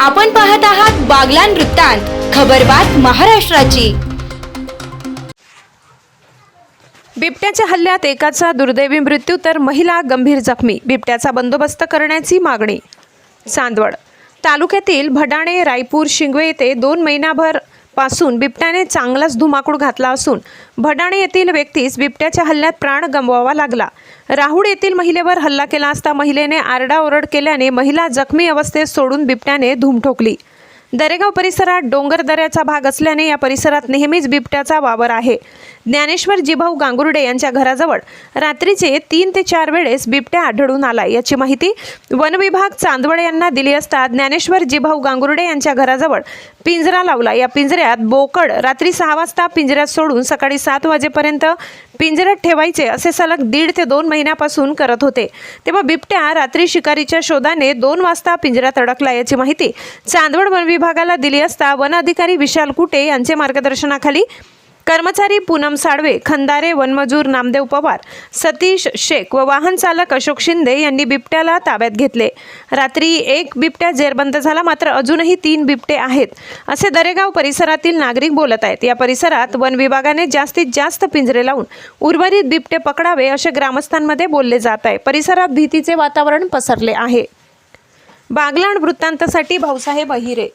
आपण पाहत आहात बागलान वृत्तांत खबरबात महाराष्ट्राची. बिबट्याच्या हल्ल्यात एकाचा दुर्दैवी मृत्यू तर महिला गंभीर जखमी बिबट्याचा बंदोबस्त करण्याची मागणी. चांदवड तालुक्यातील भडाणे रायपूर शिंगवे येथे दोन महिनाभर पासून बिबट्याने चांगलाच धुमाकूळ घातला असून भडाणे येथील व्यक्तीस बिबट्याच्या हल्ल्यात प्राण गमवावा लागला. राहुड येथील महिलेवर हल्ला केला असता महिलेने आरडाओरड केल्याने महिला जखमी अवस्थेत सोडून बिबट्याने धूम ठोकली. दरेगाव परिसरात डोंगर दऱ्याचा भाग असल्याने या परिसरात नेहमीच बिबट्याचा वावर आहे. ज्ञानेश्वर जिभाऊ गांगुर्डे यांच्या घराजवळ रात्रीचे तीन ते चार वेळेस बिबट्या आढळून आला. याची माहिती वन विभाग चांदवड यांना दिली असता ज्ञानेश्वर जिभाऊ गांगुर्डे यांच्या घराजवळ पिंजरा लावला. या पिंजऱ्यात बोकड रात्री सहा वाजता पिंजऱ्यात सोडून सकाळी सात वाजेपर्यंत पिंजऱ्यात ठेवायचे असे सलग दीड ते दोन महिन्यापासून करत होते. तेव्हा बिबट्या रात्री शिकारीच्या शोधाने दोन वाजता पिंजऱ्यात अडकला. याची माहिती चांदवड वन विभागाला दिली असता वन अधिकारी विशाल कुटे यांचे मार्गदर्शनाखाली कर्मचारी पूनम साळवे खंदारे वनमजूर नामदेव पवार सतीश शेख व वाहन चालक अशोक शिंदे यांनी बिबट्याला ताब्यात घेतले. रात्री एक बिबट्या जेरबंद झाला मात्र अजूनही तीन बिबटे आहेत असे दरेगाव परिसरातील नागरिक बोलत आहेत. या परिसरात वन विभागाने जास्तीत जास्त पिंजरे लावून उर्वरित बिबटे पकडावे असे ग्रामस्थांमध्ये बोलले जात आहे. परिसरात भीतीचे वातावरण पसरले आहे. बागलाण वृत्तांतासाठी भाऊसाहेब अहिरे